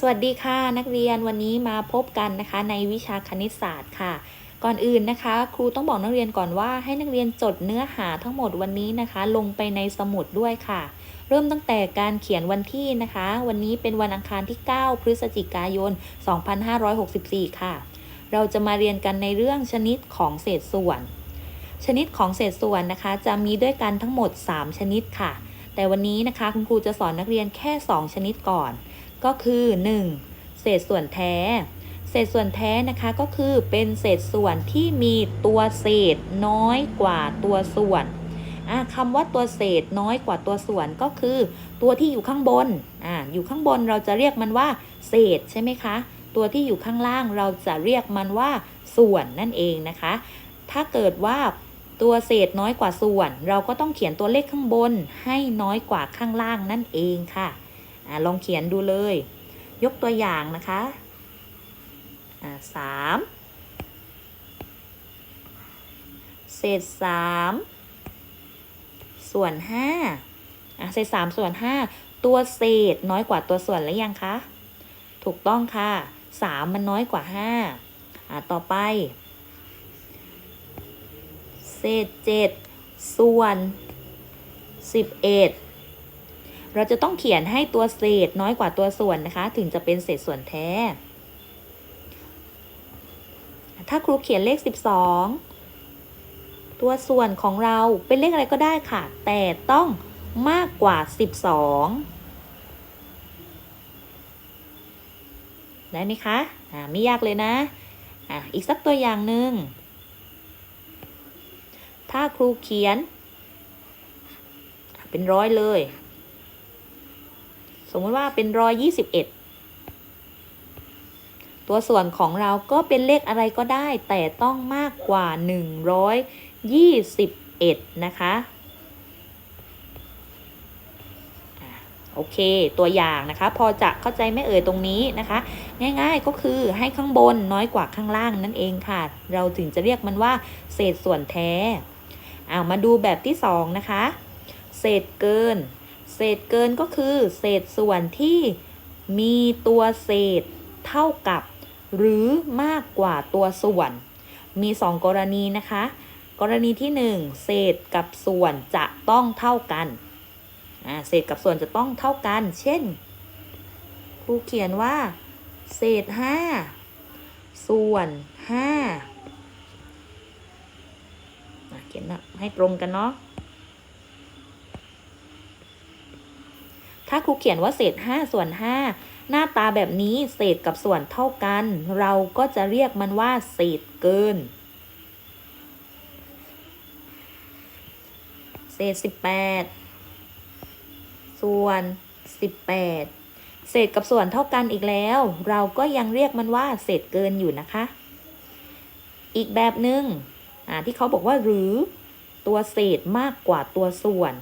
สวัสดีค่ะนักเรียนวันนี้มาพบกันนะคะในวิชาคณิตศาสตร์ค่ะ ก่อนอื่นนะคะ ครูต้องบอกนักเรียนก่อนว่าให้นักเรียนจดเนื้อหาทั้งหมดวันนี้นะคะ ลงไปในสมุดด้วยค่ะ เริ่มตั้งแต่การเขียนวันที่นะคะ วันนี้เป็นวันอังคารที่ 9 พฤศจิกายน 2564 ค่ะ เราจะมาเรียนกันในเรื่องชนิดของเศษส่วน ชนิดของเศษส่วนนะคะ จะมีด้วยกันทั้งหมด 3 ชนิดค่ะ แต่วันนี้นะคะคุณครูจะสอนนักเรียนแค่ 2 ชนิดก่อน ก็คือ 1. เศษส่วนแท้ เศษส่วนแท้นะคะก็คือเป็นเศษส่วนที่มีตัวเศษน้อยกว่าตัวส่วนคำว่าตัวเศษน้อยกว่าตัวส่วนก็คือ ตัวที่อยู่ข้างบนออยู่ข้างบนเราจะเรียกมันว่า เศษใช่ไหมคะ ตัวที่อยู่ข้างล่างเราจะเรียกมันว่า ส่วนนั่นเองนะคะ ถ้าเกิดว่าตัวเศษน้อยกว่าส่วน เราก็ต้องเขียนตัวเลขข้างบนให้น้อยกว่าข้างล่างนั่นเองค่ะ ลองเขียนดูเลย ยกตัวอย่างนะคะสามเศษสามส่วนห้าอะเศษสามส่วนห้าตัวเศษน้อยกว่าตัวส่วนหรือยังคะ ถูกต้องค่ะสามมันน้อยกว่าห้าอะต่อไป เศษเจ็ดส่วนสิบเอ็ด เราจะต้องเขียนให้ตัวเศษน้อยกว่าตัวส่วนนะคะ ถึงจะเป็นเศษส่วนแท้ ถ้าครูเขียนเลข 12 ตัวส่วนของเราเป็นเลขอะไรก็ได้ค่ะ แต่ต้องมากกว่า 12 ได้ไหมคะอ่าไม่ยากเลยนะอะอีกสักตัวอย่างหนึ่งถ้าครูเขียน เป็นร้อยเลย สมมติว่าเป็นร้อยยี่สิบเอ็ดตัวส่วนของเราก็เป็นเลขอะไรก็ได้ แต่ต้องมากกว่าหนึ่งร้อยยี่สิบเอ็ดนะคะ โอเค ตัวอย่างนะคะ พอจะเข้าใจไม่เอ่ยตรงนี้นะคะ ง่ายๆก็คือให้ข้างบนน้อยกว่าข้างล่างนั่นเองค่ะ เราถึงจะเรียกมันว่า เศษส่วนแท้ เอามาดูแบบที่สองนะคะ เศษเกิน เศษเกินก็คือ เศษส่วนที่มีตัวเศษเท่ากับ หรือมากกว่าตัวส่วน มี 2 กรณีนะคะ กรณีที่ 1 เศษกับส่วนจะต้องเท่ากันเศษกับส่วนจะต้องเท่ากัน เช่น ครูเขียนว่า เศษ 5 ส่วน 5เขียนให้ตรงกันเนาะ ถ้าครูเขียนว่าเศษ 5 ส่วน 5 หน้าตาแบบนี้เศษกับส่วนเท่ากัน เราก็จะเรียกมันว่าเศษเกิน เศษ 18 ส่วน 18 เศษกับส่วนเท่ากันอีกแล้ว เราก็ยังเรียกมันว่าเศษเกินอยู่นะคะ อีกแบบหนึ่งอ่าที่เขาบอกว่าหรือตัวเศษมากกว่าตัวส่วน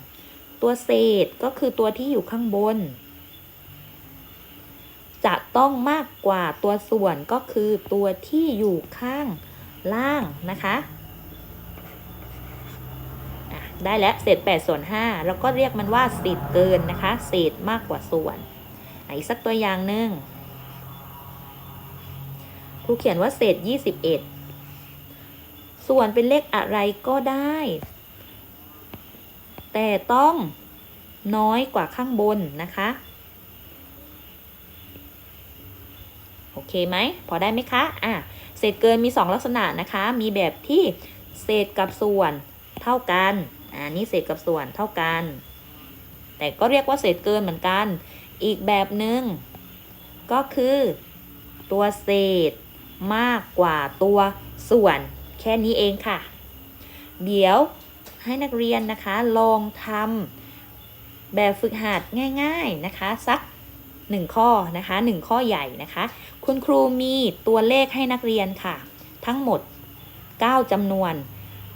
ตัวเศษก็คือตัวที่อยู่ข้างบน จะต้องมากกว่าตัวส่วนก็คือตัวที่อยู่ข้างล่างนะคะได้แล้วเศษ8ส่วน5แล้วก็เรียกมันว่าเศษเกินนะคะ เศษมากกว่าส่วนอีกสักตัวอย่างหนึ่งครูเขียนว่าเศษ 21 ส่วนเป็นเลขอะไรก็ได้ แต่ต้องน้อยกว่าข้างบนนะคะ โอเคไหม พอได้ไหมคะอะเศษเกินมี 2 ลักษณะนะคะ มีแบบที่เศษกับส่วนเท่ากันอ่านี่เศษกับส่วนเท่ากัน แต่ก็เรียกว่าเศษเกินเหมือนกัน อีกแบบหนึง่งก็คือตัวเศษมากกว่าตัวส่วนแค่นี้เองค่ะ เดี๋ยว ให้นักเรียนนะคะลองทำแบบฝึกหัดง่าย ๆนะคะ สักหนึ่งข้อนะคะหนึ่งข้อใหญ่นะคะ คุณครูมีตัวเลขให้นักเรียนค่ะ ทั้งหมด 9จำนวน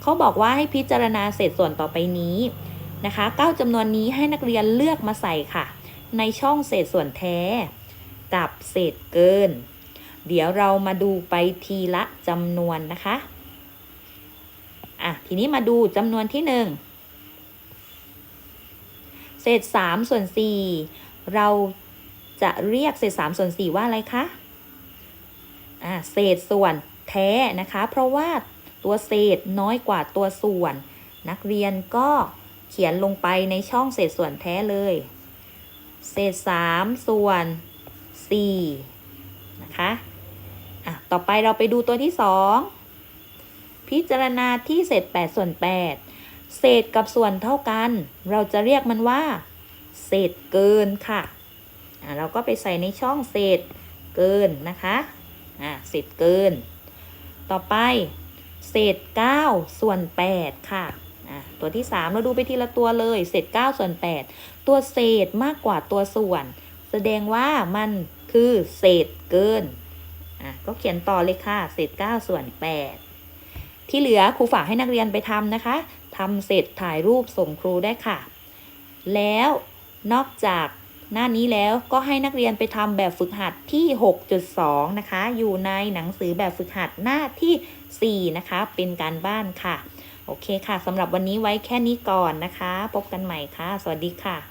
เขาบอกว่าให้พิจารณาเศษส่วนต่อไปนี้นะคะ 9จำนวนนี้ให้นักเรียนเลือกมาใส่ค่ะ ในช่องเศษส่วนแท้ กับเศษเกิน เดี๋ยวเรามาดูไปทีละจำนวนนะคะะทีนี้มาดูจำนวนที่หนึ่งเศษ3ส่วน4เราจะเรียกเศษ3ส่วน4ว่าอะไรคะอ่าเศษส่วนแท้นะคะ เพราะว่าตัวเศษน้อยกว่าตัวส่วน นักเรียนก็เขียนลงไปในช่องเศษส่วนแท้เลย เศษ3ส่วน4นะคะอะต่อไปเราไปดูตัวที่2 พิจารณาที่เศษ8ส่วน8เศษกับส่วนเท่ากัน เราจะเรียกมันว่า เศษเกินค่ะอะเราก็ไปใส่ในช่องเศษเกินนะคะอะเศษเกิน ต่อไป เศษ 9 ส่วน 8ค่ะอะตัวที่ 3 เราดูไปทีละตัวเลย เศษ 9 ส่วน 8 ตัวเศษมากกว่าตัวส่วน แสดงว่ามันคือเศษเกินอะก็เขียนต่อเลยค่ะ เศษ 9 ส่วน 8 ที่เหลือครูฝากให้นักเรียนไปทำนะคะทำเสร็จถ่ายรูปส่งครูได้ค่ะ แล้วนอกจากหน้านี้แล้วก็ให้นักเรียนไปทำแบบฝึกหัดที่ 6.2 นะคะ อยู่ในหนังสือแบบฝึกหัดหน้าที่ 4 นะคะ เป็นการบ้านค่ะ โอเคค่ะสำหรับวันนี้ไว้แค่นี้ก่อนนะคะ พบกันใหม่ค่ะ สวัสดีค่ะ